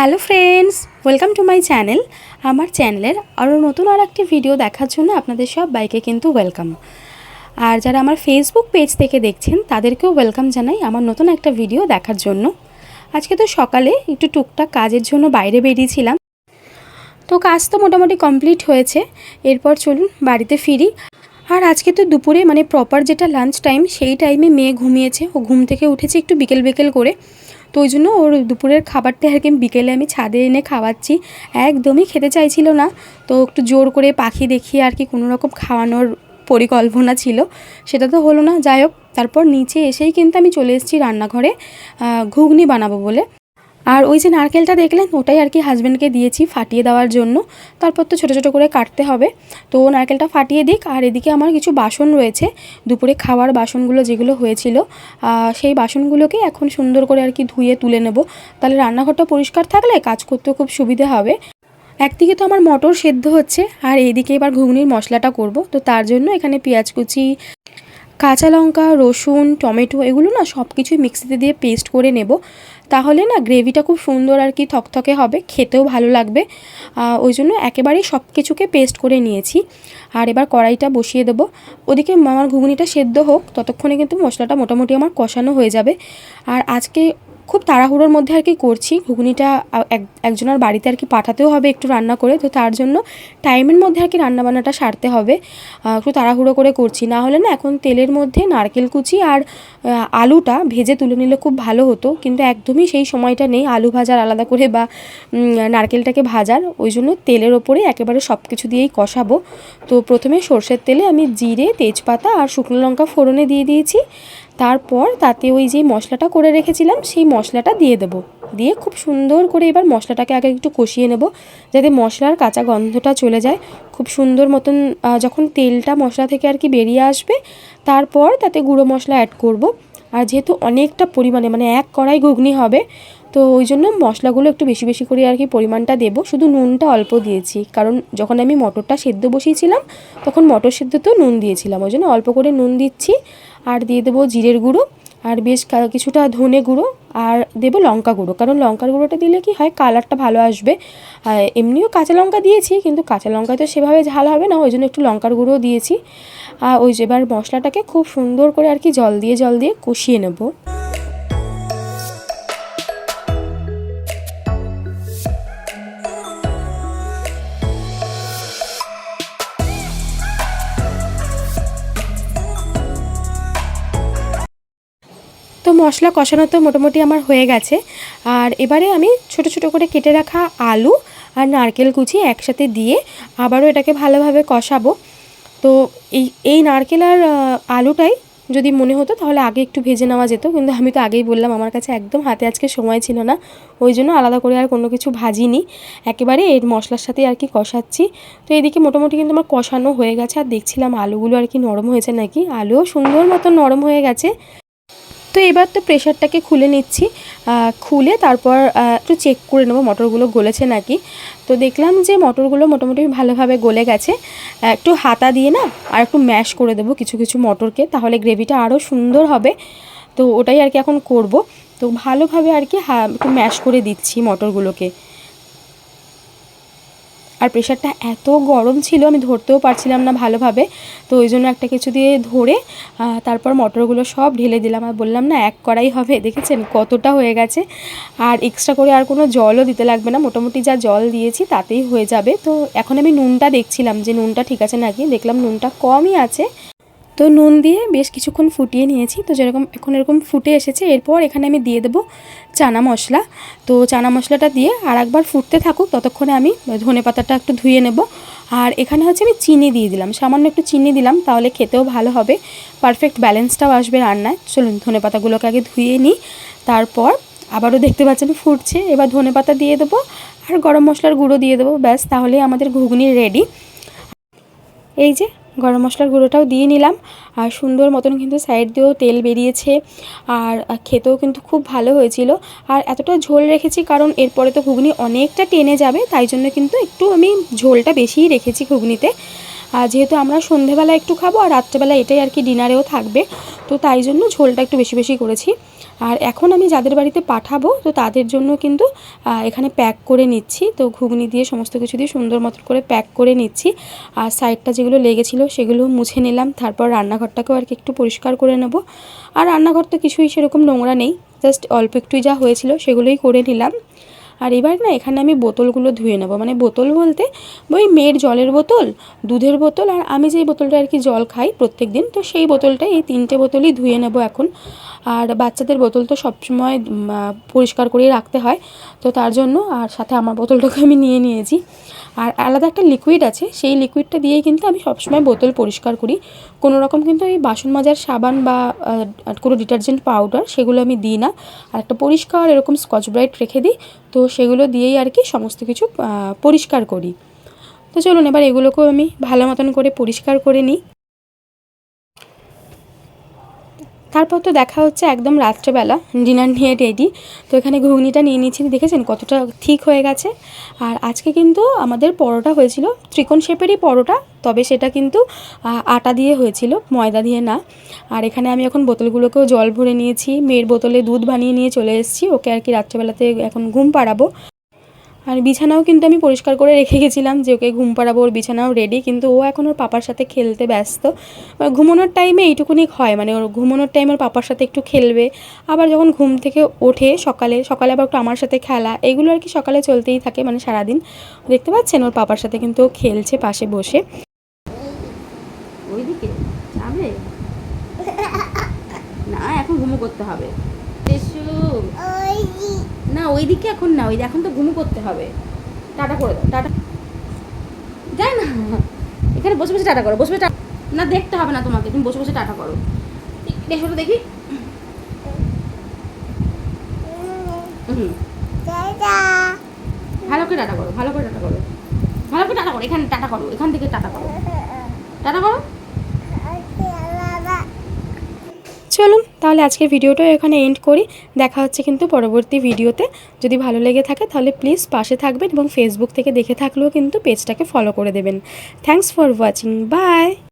Hello friends, welcome to my channel. আমার চ্যানেলের আরও নতুন আর একটি ভিডিও দেখার জন্য আপনাদের সব বাইকে কিন্তু ওয়েলকাম। আর যারা আমার ফেসবুক পেজ থেকে দেখছেন, তাদেরকেও ওয়েলকাম জানাই আমার নতুন একটা ভিডিও দেখার জন্য। আজকে তো সকালে একটু টুকটাক কাজের জন্য বাইরে বেরিয়েছিলাম। তো কাজ তো মোটামুটি কমপ্লিট হয়েছে। এরপর চলুন বাড়িতে ফিরি। আর আজকে তো দুপুরে মানে প্রপার যেটা লাঞ্চ টাইম সেই টাইমে মেয়ে ঘুমিয়েছে। ও ঘুম থেকে উঠেছে একটু বিকেল বিকেল করে। ওই জন্য ওর দুপুরের খাবারটা আর কি বিকেলে আমি ছাদে এনে খাওয়াচ্ছি। একদমই খেতে চাইছিল না। তো একটু জোর করে পাখি দেখিয়ে আর কি কোনো রকম খাওয়ানোর পরিকল্পনা ছিল। সেটা তো হলো না। যাই হোক, তারপর নিচে এসেই কিন্তু আমি চলে এসেছি রান্নাঘরে ঘুগনি বানাবো বলে। আর ওই যে নারকেলটা দেখলেন, ওটাই আর কি হাজব্যান্ডকে দিয়েছি ফাটিয়ে দেওয়ার জন্য। তারপর তো ছোটো ছোটো করে কাটতে হবে। তো নারকেলটা ফাটিয়ে দিক, আর এদিকে আমার কিছু বাসন রয়েছে। দুপুরে খাওয়ার বাসনগুলো যেগুলো হয়েছিল সেই বাসনগুলোকে এখন সুন্দর করে আর কি ধুয়ে তুলে নেব। তাহলে রান্নাঘরটা পরিষ্কার থাকলে কাজ করতেও খুব সুবিধে হবে। একদিকে তো আমার মটর সেদ্ধ হচ্ছে, আর এইদিকে এবার ঘুগনির মশলাটা করব। তো তার জন্য এখানে পেঁয়াজ কুচি কাঁচা লঙ্কা, রসুন, টমেটো এগুলো না সব কিছুই মিক্সিতে দিয়ে পেস্ট করে নেব। তাহলে না গ্রেভিটা খুব সুন্দর আর কি থকথকে হবে, খেতেও ভালো লাগবে। ওই জন্য একেবারেই সব কিছুকে পেস্ট করে নিয়েছি। আর এবার কড়াইটা বসিয়ে দেবো। ওদিকে আমার ঘুগনিটা সেদ্ধ হোক, ততক্ষণে কিন্তু মশলাটা মোটামুটি আমার কষানো হয়ে যাবে। আর আজকে খুব তাড়াহুড়োর মধ্যে আর কি করছি। ঘুগনিটা এক একজনের বাড়িতে আর কি পাঠাতেও হবে একটু রান্না করে, তো তার জন্য টাইমের মধ্যে আর কি রান্নাবান্নাটা সারতে হবে। একটু তাড়াহুড়ো করে করছি। না হলে না এখন তেলের মধ্যে নারকেল কুচি আর আলুটা ভেজে তুলে নিলে খুব ভালো হতো। কিন্তু একদমই সেই সময়টা নেই, আলু ভাজার আলাদা করে বা নারকেলটাকে ভাজার। ওই জন্য তেলের ওপরে একেবারে সব কিছু দিয়েই কষাবো। তো প্রথমে সর্ষের তেলে আমি জিরে, তেজপাতা আর শুকনো লঙ্কা ফোড়নে দিয়ে দিয়েছি। তারপর তাতে ওই যে মশলাটা করে রেখেছিলাম, সেই মশলাটা দিয়ে দেবো। দিয়ে খুব সুন্দর করে এবার মশলাটাকে আগে একটু কষিয়ে নেব, যাতে মশলার কাঁচা গন্ধটা চলে যায়। খুব সুন্দর মতন যখন তেলটা মশলা থেকে আর কি বেরিয়ে আসবে, তারপর তাতে গুঁড়ো মশলা অ্যাড করব। আর যেহেতু অনেকটা পরিমাণে মানে এক কড়াই ঘুগনি হবে, তো ওই জন্য মশলাগুলো একটু বেশি বেশি করে আর কি পরিমাণটা দেবো। শুধু নুনটা অল্প দিয়েছি, কারণ যখন আমি মটরটা সেদ্ধ বসিয়েছিলাম, তখন মটর সেদ্ধতেও নুন দিয়েছিলাম। ওই জন্য অল্প করে নুন দিচ্ছি। আর দিয়ে দেবো জিরের গুঁড়ো, আর বেশ কিছুটা ধনে গুঁড়ো, আর দেব লঙ্কা গুঁড়ো। কারণ লঙ্কার গুঁড়োটা দিলে কি হয়, কালারটা ভালো আসবে। এমনিও কাঁচা লঙ্কা দিয়েছি, কিন্তু কাঁচা লঙ্কা তো সেভাবে ঝাল হবে না, ওই জন্য একটু লঙ্কার গুঁড়ো দিয়েছি। আর ওই এবার মশলাটাকে খুব সুন্দর করে আর কি জল দিয়ে জল দিয়ে কষিয়ে নেব। তো মশলা কষানো তো মোটামুটি আমার হয়ে গেছে। আর এবারে আমি ছোট ছোট করে কেটে রাখা আলু আর নারকেল কুচি একসাথে দিয়ে আবারও এটাকে ভালোভাবে কষাবো। তো এই এই নারকেল আর আলুটাই যদি মনে হতো তাহলে আগে একটু ভেজে নেওয়া যেত। কিন্তু আমি তো আগেই বললাম, আমার কাছে একদম হাতে আজকে সময় ছিল না। ওই জন্য আলাদা করে আর কোনো কিছু ভাজিনি। একেবারে এর মশলার সাথে আর কি কষাচ্ছি। তো এদিকে মোটামুটি কিন্তু আমার কষানো হয়ে গেছে। আর দেখছিলাম আলুগুলো আর কি নরম হয়েছে নাকি? আলুও সুন্দর মতো নরম হয়ে গেছে। তো এবার তো প্রেশারটাকে খুলে নিচ্ছি। খুলে তারপর একটু চেক করে নেব মটরগুলো গলেছে নাকি। তো দেখলাম যে মটরগুলো মোটামুটি ভালোভাবে গলে গেছে। একটু হাতা দিয়ে না আর একটু ম্যাশ করে দেবো কিছু কিছু মটরকে, তাহলে গ্রেভিটা আরও সুন্দর হবে। তো ওটাই আর কি এখন করব। তো ভালোভাবে আর কি একটু ম্যাশ করে দিচ্ছি মটরগুলোকে। আর প্রেশারটা এত গরম ছিল, আমি ধরতেও পারছিলাম না ভালোভাবে। তো ওই জন্য একটা কিছু দিয়ে ধরে তারপর মটরগুলো সব ঢেলে দিলাম। আর বললাম, না, এক করাই হবে। দেখেছেন কতটা হয়ে গেছে। আর এক্সট্রা করে আর কোনো জলও দিতে লাগবে না। মোটামুটি যা জল দিয়েছি তাতেই হয়ে যাবে। তো এখন আমি নুনটা দেখছিলাম যে নুনটা ঠিক আছে নাকি? দেখলাম নুনটা কমই আছে। তো নুন দিয়ে বেশ কিছুক্ষণ ফুটিয়ে নিয়েছি। তো যেরকম এখন এরকম ফুটে এসেছে, এরপর এখানে আমি দিয়ে দেবো চানা মশলা। তো চানা মশলাটা দিয়ে আর একবার ফুটতে থাকুক, ততক্ষণে আমি ধনে পাতাটা একটু ধুয়ে নেব। আর এখানে হচ্ছে আমি চিনি দিয়ে দিলাম, সামান্য একটু চিনি দিলাম, তাহলে খেতেও ভালো হবে। পারফেক্ট ব্যালেন্সটাও আসবে রান্নায়। চলুন ধনে পাতাগুলোকে আগে ধুয়ে নিই, তারপর আবারও দেখতে পাচ্ছেন ফুটছে। এবার ধনে পাতা দিয়ে দেবো, আর গরম মশলার গুঁড়ো দিয়ে দেবো, ব্যাস তাহলে আমাদের ঘুগনি রেডি এই যে গরম মশলার গুঁড়োটাও দিয়ে নিলাম। আর সুন্দর মতন কিন্তু সাইড দিয়েও তেল বেরিয়েছে। আর খেতেও কিন্তু খুব ভালো হয়েছিল। আর এতটা ঝোল রেখেছি কারণ এরপরে তো ঘুগনি অনেকটা টেনে যাবে, তাই জন্য কিন্তু একটু আমি ঝোলটা বেশিই রেখেছি ঘুগনিতে। আর যেহেতু আমরা সন্ধেবেলা একটু খাব আর রাত্রেবেলা এটাই আর কি ডিনারেও থাকবে, তো তাই জন্য ঝোলটা একটু বেশি বেশি করেছি। আর এখন আমি যাদের বাড়িতে পাঠাবো, তো তাদের জন্য কিন্তু এখানে প্যাক করে নিচ্ছি। তো ঘুগনি দিয়ে সমস্ত কিছু দিয়ে সুন্দর মতো করে প্যাক করে নিচ্ছি। আর সাইডটা যেগুলো লেগেছিলো সেগুলো মুছে নিলাম। তারপর রান্নাঘরটাকেও আর কি একটু পরিষ্কার করে নেব। আর রান্নাঘর তো কিছুই সেরকম নোংরা নেই, জাস্ট অল্প একটুই যা হয়েছিল সেগুলোই করে নিলাম। আর এবার না এখানে আমি বোতলগুলো ধুয়ে নেব। মানে বোতল বলতে ওই মেয়ের জলের বোতল, দুধের বোতল, আর আমি যেই বোতলটা আর কি জল খাই প্রত্যেক দিন তো সেই বোতলটাই এই তিনটে বোতলই ধুয়ে নেব এখন। আর বাচ্চাদের বোতল তো সবসময় পরিষ্কার করেই রাখতে হয়। তো তার জন্য আর সাথে আমার বোতলটাকে আমি নিয়ে নিয়েছি। আর আলাদা একটা লিকুইড আছে, সেই লিকুইডটা দিয়েই কিন্তু আমি সবসময় বোতল পরিষ্কার করি। কোনো রকম কিন্তু এই বাসন মাজার সাবান বা কোনো ডিটারজেন্ট পাউডার সেগুলো আমি দিই না। আর একটা পরিষ্কার এরকম স্কচ ব্রাইট রেখে দিই তো সেগুলো দিয়েই আর কি সমস্ত কিছু পরিষ্কার করি। তো চলুন এবার এগুলোকেও আমি ভালো মতন করে পরিষ্কার করে নিই। তারপর তো দেখা হচ্ছে একদম রাত্রেবেলা ডিনার নিয়ে রেডি তো এখানে ঘুগনিটা নিয়ে নিচ্ছি দেখেছেন কতটা ঠিক হয়ে গেছে? আর আজকে কিন্তু আমাদের পরোটা হয়েছিল, ত্রিকোণ শেপেরই পরোটা, তবে সেটা কিন্তু আটা দিয়ে হয়েছিল, ময়দা দিয়ে না। আর এখানে আমি এখন বোতলগুলোকেও জল ভরে নিয়েছি, মেয়ের বোতলে দুধ বানিয়ে নিয়ে চলে এসেছি, ওকে আর কি রাত্রেবেলাতে এখন ঘুম পাড়াবো। আর বিছানাও কিন্তু আমি পরিষ্কার করে রেখে গেছিলাম যে ওকে ঘুম পাড়াবো, ওর বিছানাও রেডি কিন্তু ও এখন ওর পাপার সাথে খেলতে ব্যস্ত। মানে ঘুমানোর টাইমে এইটুকুনি হয় মানে ওর ঘুমানোর টাইমে ওর পাপার সাথে একটু খেলবে। আবার যখন ঘুম থেকে ওঠে সকালে সকালে আবার একটু আমার সাথে খেলা, এগুলো আর কি সকালে চলতেই থাকে মানে সারাদিন। দেখতে পাচ্ছেন ওর পাপার সাথে কিন্তু ও খেলছে পাশে বসে। ওইদিকে? যাবে? না, এখন ঘুমো করতে হবে। না ওইদিকে এখন না ওই এখন তো ঘুমো করতে হবে। টাটা করে দাও টাটা। যাই না। এখানে বসে বসে টাটা করো বসে বসে টা- না দেখতে হবে না তোমাকে তুমি বসে বসে টাটা করো। দেখো তো দেখি। ভালো করে টাটা করো ভালো করে টাটা করো। ভালো করে টাটা করো এখানে টাটা করো এখান থেকে টাটা করো। টাটা করো চলুন তাহলে আজকে ভিডিওটা এখানে এন্ড করি। দেখা হচ্ছে কিন্তু পরবর্তী ভিডিওতে। যদি ভালো লেগে থাকে তাহলে প্লিজ পাশে থাকবেন এবং ফেসবুক থেকে দেখে থাকলেও কিন্তু পেজটাকে ফলো করে দেবেন। Thanks for watching by